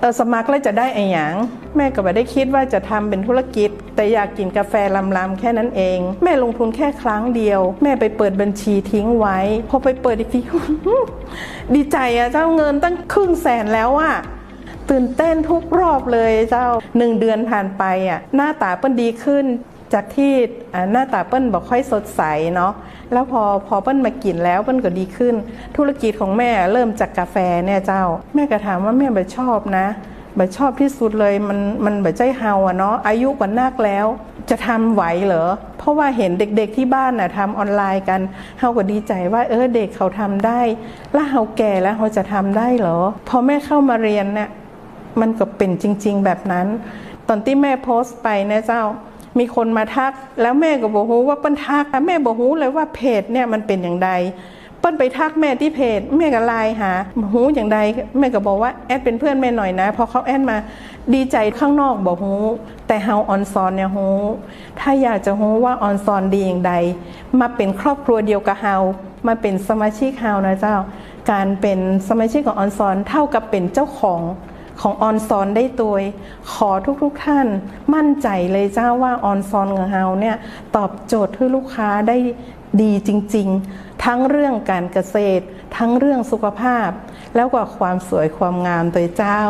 เออสมัครแล้วจะได้ไอ้หยังแม่ก็ไม่ได้คิดว่าจะทำเป็นธุรกิจ แต่อยากกินกาแฟลำๆแค่นั้นเอง แม่ลงทุนแค่ครั้งเดียว แม่ไปเปิดบัญชีทิ้งไว้พอไปเปิดอีกทีดีใจอะเจ้าเงินตั้งครึ่งแสนแล้วอะตื่นเต้นทุกรอบเลยเจ้าหนึ่งเดือนผ่านไปอะหน้าตาเปิ้ลดีขึ้น จากที่อ่าหน้าตาเปิ้ลบอกค่อยสดใสเนาะ แล้วพอพอเปิ้ลมากินแล้วเปิ้ลก็ดีขึ้น ธุรกิจของแม่เริ่มจากกาแฟเนี่ยเจ้า แม่ก็ถามว่าแม่บ่ชอบนะบ่ชอบที่สุดเลยมันมันแบ่ใจเฮาอะเนาะอายุกว่านักแล้ว จะทำไหวเหรอ เพราะว่าเห็นเด็กๆที่บ้านน่ะทำออนไลน์กันเฮาก็ดีใจว่าเออเด็กเขาทำได้ แล้วเฮาแก่แล้วเฮาจะทำได้เหรอ พอแม่เข้ามาเรียนเนี่ยมันก็เป็นจริง ๆ แบบนั้น ตอนที่แม่โพสต์ไปนะเจ้า มีคนมาทักแล้วแม่ก็บอกฮู้ว่าเปิ้นทักแต่แม่บอกฮู้เลยว่าเพจเนี่ยมันเป็นอย่างใดเปิ้ลไปทักแม่ที่เพจแม่ก็ไลน์หาฮู้อย่างใดแม่ก็บอกว่าแอดเป็นเพื่อนแม่หน่อยนะพอเขาแอดมาดีใจข้างนอกบอกฮู้แต่เฮาออนซอนเนี่ยฮู้ถ้าอยากจะฮู้ว่าออนซอนดีอย่างใด มาเป็นครอบครัวเดียวกับเฮามาเป็นสมาชิกเฮานะเจ้า การเป็นสมาชิกของออนซอนเท่ากับเป็นเจ้าของ ของออนซอนได้ตัวขอทุกๆทท่านมั่นใจเลยเจ้าว่าออนซอนของเฮาเนี่ยตอบโจทย์ให้ลูกค้าได้ดีจริง ๆ ทั้งเรื่องการเกษตร ทั้งเรื่องสุขภาพ แล้วก็ความสวยความงามตัวเจ้า